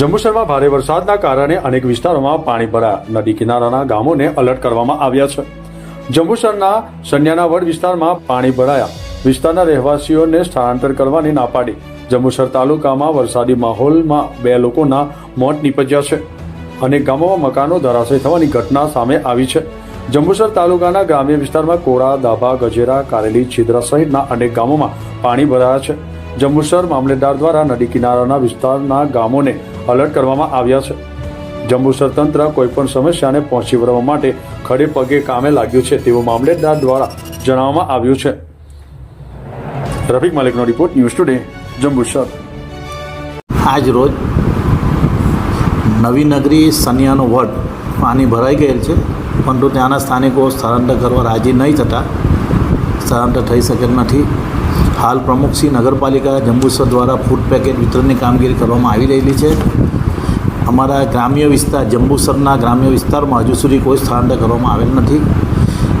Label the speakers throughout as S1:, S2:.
S1: જંબુસરમાં ભારે વરસાદના કારણે અનેક વિસ્તારોમાં પાણી ભરાયા નદી કિનારાના ગામોને અલર્ટ કરવામાં આવ્યા છે. જંબુસરના સન્યાનાવડ વિસ્તારમાં પાણી ભરાયા. વિસ્તારના રહેવાસીઓને સ્થળાંતર કરવાની ના પાડી. જંબુસર તાલુકામાં વરસાદી માહોલમાં બે લોકોના મોત નીપજ્યા છે. અનેક ગામોમાં મકાનો ધરાશય થવાની ઘટના સામે આવી છે. જંબુસર તાલુકાના ગ્રામ્ય વિસ્તારમાં કોરા, દાભા, ગજેરા, કારેલી, છિદ્રા સહિતના અનેક ગામોમાં પાણી ભરાયા છે. જંબુસર મામલેદાર દ્વારા નદી કિનારાના વિસ્તારના ગામોને અલર્ટ કરવામાં આવ્યા છે. જંબુસર તંત્ર કોઈપણ સમસ્યાને પહોંચી વળવા માટે ખડે પગે કામે લાગ્યું છે તેવું મામલેદાર દ્વારા જણાવવામાં આવ્યું છે. રફીક મલિકનો રિપોર્ટ ન્યૂઝ ટુડે જંબુસર
S2: આજ રોજ નવી નગરી સનિયાનો વડ પાણી ભરાઈ ગયેલ છે, પરંતુ ત્યાંના સ્થાનિકો સ્થળાંતર કરવા રાજી નહીં થતા. સ્થળાંતર થઈ શકેલ નથી. હાલ પ્રમુખશ્રી નગરપાલિકા જંબુસર દ્વારા ફૂડ પેકેટ વિતરણની કામગીરી કરવામાં આવી રહેલી છે. અમારા ગ્રામ્ય વિસ્તાર, જંબુસરના ગ્રામ્ય વિસ્તારમાં હજુ સુધી કોઈ સ્થળાંતર કરવામાં આવેલ નથી.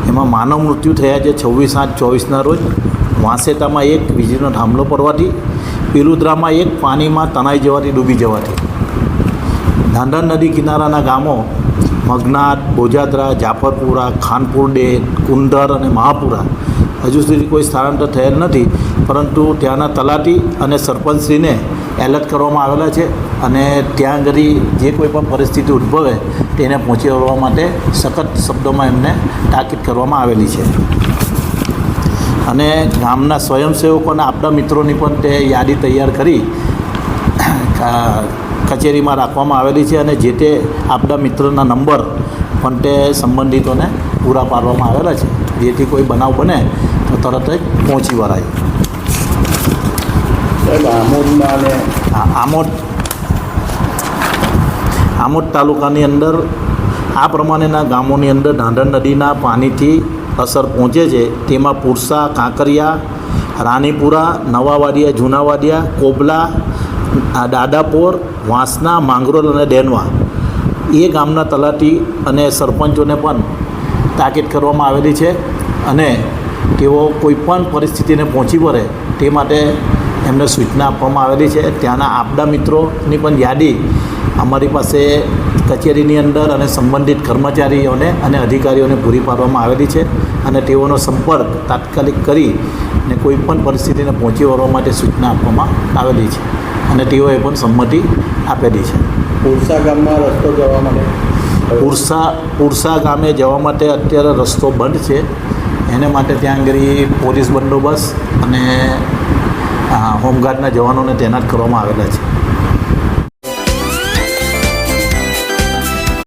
S2: એમાં માનવ મૃત્યુ થયા છે છવ્વીસ આઠ ચોવીસના રોજ. વાંસેતામાં એક, વીજળીનો થાંભલો પડવાથી. પિરુદ્રામાં એક, પાણીમાં તણાઈ જવાથી ડૂબી જવાથી. ધાંધર નદી કિનારાના ગામો મગનાથ બોજાદરા, જાફરપુરા, ખાનપુર ડેર કુંદર અને મહાપુરા હજુ સુધી કોઈ સ્થળાંતર થયેલ નથી, પરંતુ ત્યાંના તલાટી અને સરપંચશ્રીને એલર્ટ કરવામાં આવેલા છે અને ત્યાં આગળ જે કોઈ પણ પરિસ્થિતિ ઉદ્ભવે તેને પહોંચી વળવા માટે સખત શબ્દોમાં એમને તાકીદ કરવામાં આવેલી છે. અને ગામના સ્વયંસેવકો અને આપણા મિત્રોની પણ તે યાદી તૈયાર કરી કચેરીમાં રાખવામાં આવેલી છે અને જે તે આપણા મિત્રના નંબર પણ તે સંબંધિતોને પૂરા પાડવામાં આવેલા છે. જેથી કોઈ બનાવ બને તો તરત જ પહોંચી વળાય. આમોદ આમોદ તાલુકાની અંદર આ પ્રમાણેના ગામોની અંદર ઢાંઢર નદીના પાણીથી અસર પહોંચે છે. તેમાં પુરસા કાંકરિયા રાનીપુરા નવાવાડિયા જૂનાવાડિયા કોબલા દાદાપોર વાંસના માંગરોલ અને ડેનવા એ ગામના તલાટી અને સરપંચોને પણ તાકીદ કરવામાં આવેલી છે. અને તેઓ કોઈપણ પરિસ્થિતિને પહોંચી વળે તે માટે એમને સૂચના આપવામાં આવેલી છે. ત્યાંના આપડા મિત્રોની પણ યાદી અમારી પાસે કચેરીની અંદર અને સંબંધિત કર્મચારીઓને અને અધિકારીઓને પૂરી પાડવામાં આવેલી છે અને તેઓનો સંપર્ક તાત્કાલિક કરી ને કોઈ પણ પરિસ્થિતિને પહોંચી વળવા માટે સૂચના આપવામાં આવેલી છે અને તેઓએ પણ સંમતિ આપેલી છે.
S3: પુરસા ગામમાં રસ્તો જવા માટે?
S2: પુરસા પુરસા ગામે જવા માટે અત્યારે રસ્તો બંધ છે. એને માટે ત્યાં આગળ પોલીસ બંદોબસ્ત અને હોમગાર્ડના જવાનોને તૈનાત કરવામાં આવેલા છે.